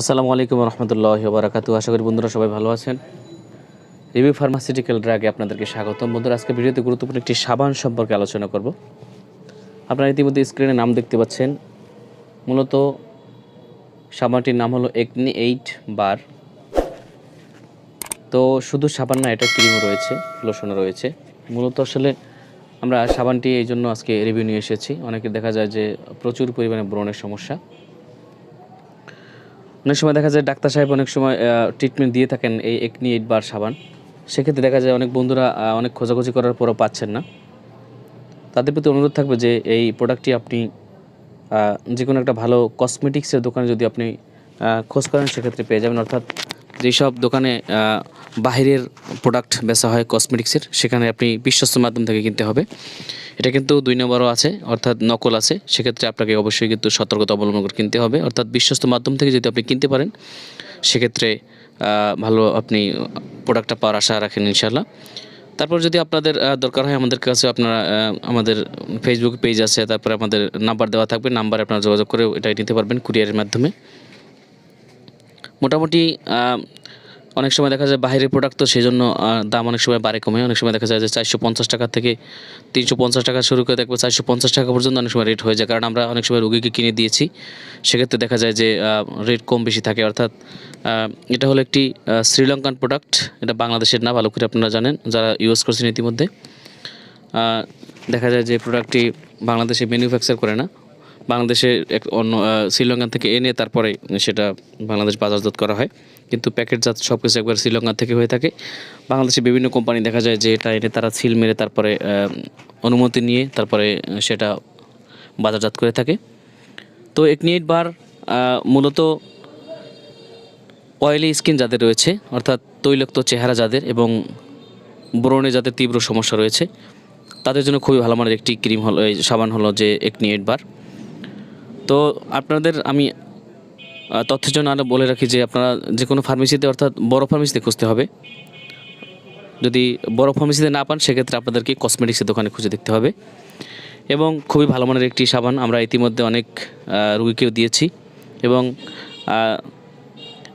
আসসালামু আলাইকুম রহমতুল্লাহ বারাকাতু আশা করি বন্ধুরা সবাই ভালো আছেন। রিভিউ ফার্মাসিউটিক্যাল ড্রাগে আপনাদেরকে স্বাগতম। বন্ধুরা, আজকে ভিডিওতে গুরুত্বপূর্ণ একটি সাবান সম্পর্কে আলোচনা করব। আপনারা ইতিমধ্যে স্ক্রিনে নাম দেখতে পাচ্ছেন। মূলত সাবানটির নাম হলো একনি এইট বার। তো শুধু সাবান না, এটা ক্রিমও রয়েছে, লোশনও রয়েছে। মূলত আসলে আমরা সাবানটি এই জন্য আজকে রিভিউ নিয়ে এসেছি। অনেকে দেখা যায় যে প্রচুর পরিমাণে ব্রণের সমস্যা। অনেক সময় দেখা যায় ডাক্তার সাহেব অনেক সময় ট্রিটমেন্ট দিয়ে থাকেন এই একনি এইট বার সাবান। সেক্ষেত্রে দেখা যায় অনেক বন্ধুরা অনেক খোঁজাখুঁজি করার পরও পাচ্ছেন না। তাদের প্রতি অনুরোধ থাকবে যে এই প্রোডাক্টটি আপনি যে কোনো একটা ভালো কসমেটিক্সের দোকানে যদি আপনি খোঁজ করেন, সেক্ষেত্রে পেয়ে যাবেন। অর্থাৎ যেসব দোকানে বাহিরের প্রোডাক্ট বেচা হয় কসমেটিক্সের সেখানে আপনি বিশ্বস্ত মাধ্যম থেকে কিনতে হবে। এটা কিন্তু দুই নম্বরও আছে, অর্থাৎ নকল আছে। সেক্ষেত্রে আপনাকে অবশ্যই কিন্তু সতর্কতা অবলম্বন করে কিনতে হবে। অর্থাৎ বিশ্বস্ত মাধ্যম থেকে যদি আপনি কিনতে পারেন, সেক্ষেত্রে ভালো আপনি প্রোডাক্টটা পাওয়ার আশা রাখেন ইনশাল্লাহ তারপর যদি আপনাদের দরকার হয়, আমাদের কাছে আপনারা আমাদের ফেসবুক পেজ আছে, তারপরে আমাদের নাম্বার দেওয়া থাকবে। নাম্বারে আপনারা যোগাযোগ করে এটাই নিতে পারবেন কুরিয়ারের মাধ্যমে। মোটামুটি অনেক সময় দেখা যায় বাইরের প্রোডাক্ট তো সেই জন্য দাম অনেক সময় বাড়ে, কমে। অনেক সময় দেখা যায় যে চারশো পঞ্চাশ টাকা থেকে তিনশো পঞ্চাশ টাকা শুরু করে দেখব চারশো পঞ্চাশ টাকা পর্যন্ত অনেক সময় রেট হয়ে যায়। কারণ আমরা অনেক সময় রুগীকে কিনে দিয়েছি। সেক্ষেত্রে দেখা যায় যে রেট কম বেশি থাকে। অর্থাৎ এটা হলো একটি শ্রীলঙ্কান প্রোডাক্ট এটা বাংলাদেশের না, ভালো করে আপনারা জানেন, যারা ইউজ করছেন ইতিমধ্যে। দেখা যায় যে প্রোডাক্টটি বাংলাদেশে ম্যানুফ্যাকচার করে না। বাংলাদেশে এক অন্য শ্রীলঙ্কা থেকে এনে তারপরে সেটা বাংলাদেশ বাজারজাত করা হয়। কিন্তু প্যাকেটজাত সব কিছু একবার শ্রীলঙ্কা থেকে হয়ে থাকে। বাংলাদেশে বিভিন্ন কোম্পানি দেখা যায় যে এটা এনে তারা সিল মেরে তারপরে অনুমতি নিয়ে তারপরে সেটা বাজারজাত করে থাকে। তো একনিয়েট বার মূলত অয়েলি স্কিন যাদের রয়েছে, অর্থাৎ তৈলাক্ত চেহারা যাদের এবং ব্রণে যাদের তীব্র সমস্যা রয়েছে, তাদের জন্য খুবই ভালো মানের একটি ক্রিম হলো সাবান হলো যে একনি এইট বার। তো আপনাদের আমি তথ্যের জন্য আরও বলে রাখি যে আপনারা যে কোনো ফার্মেসিতে অর্থাৎ বড় ফার্মেসিতে খুঁজতে হবে। যদি বড় ফার্মেসিতে না পান, সেক্ষেত্রে আপনাদেরকে কসমেটিক্সের দোকানে খুঁজে দেখতে হবে। এবং খুবই ভালো মানের একটি সাবান আমরা ইতিমধ্যে অনেক রুগীকেও দিয়েছি। এবং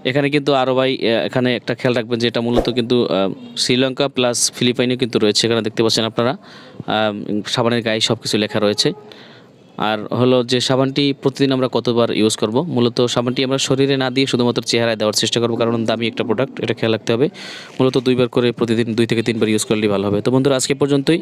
এখানে কিন্তু আরও ভাই এখানে একটা খেয়াল রাখবেন যে এটা মূলত কিন্তু শ্রীলঙ্কা প্লাস ফিলিপাইনেও কিন্তু রয়েছে। এখানে দেখতে পাচ্ছেন আপনারা সাবানের গায়ে সব কিছু লেখা রয়েছে। আর হলো যে সাবানটি প্রতিদিন আমরা কতবার ইউজ করব? মূলত সাবানটি আমরা শরীরে না দিয়ে শুধুমাত্র চেহারায় দেওয়ার চেষ্টা করব, কারণ দামি একটা প্রোডাক্ট এটা খেয়াল রাখতে হবে। মূলত দুইবার করে প্রতিদিন দুই থেকে তিনবার ইউজ করলেই ভালো হবে। তো বন্ধুরা, আজকে পর্যন্তই।